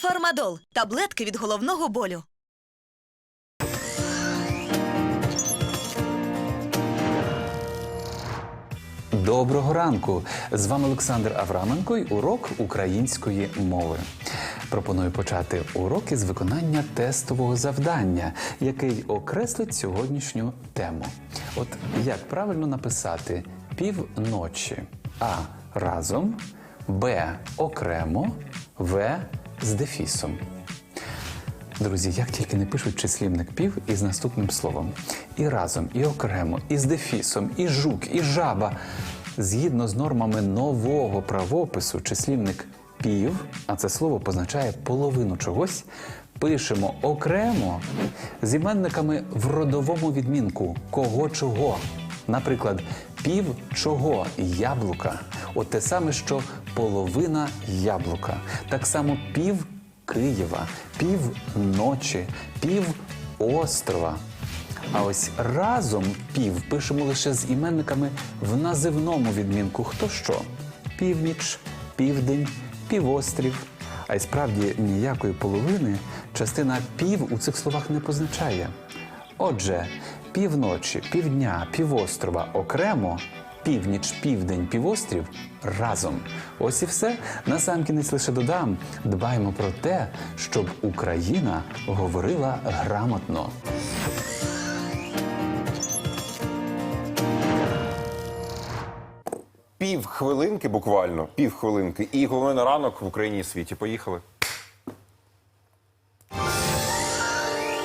Фармадол таблетки від головного болю. Доброго ранку! З вами Олександр Авраменко й урок української мови. Пропоную почати урок із виконання тестового завдання, який окреслить сьогоднішню тему. От як правильно написати півночі? А разом, Б окремо, В з дефісом. Друзі, як тільки не пишуть числівник пів із наступним словом. І разом, і окремо, і з дефісом, і жук, і жаба. Згідно з нормами нового правопису, числівник пів, а це слово позначає половину чогось, пишемо окремо з іменниками в родовому відмінку кого чого. Наприклад, пів чого яблука. От те саме, що половина яблука. Так само пів Києва, пів ночі, пів острова. А ось разом пів пишемо лише з іменниками в називному відмінку хто що: північ, південь, півострів. А й справді ніякої половини частина пів у цих словах не позначає. Отже, півночі, півдня, півострова окремо, північ, південь, півострів разом. Ось і все. Насамкінець лише додам. Дбаємо про те, щоб Україна говорила грамотно. Пів хвилинки, буквально, пів хвилинки, і головне ранок в Україні і світі. Поїхали.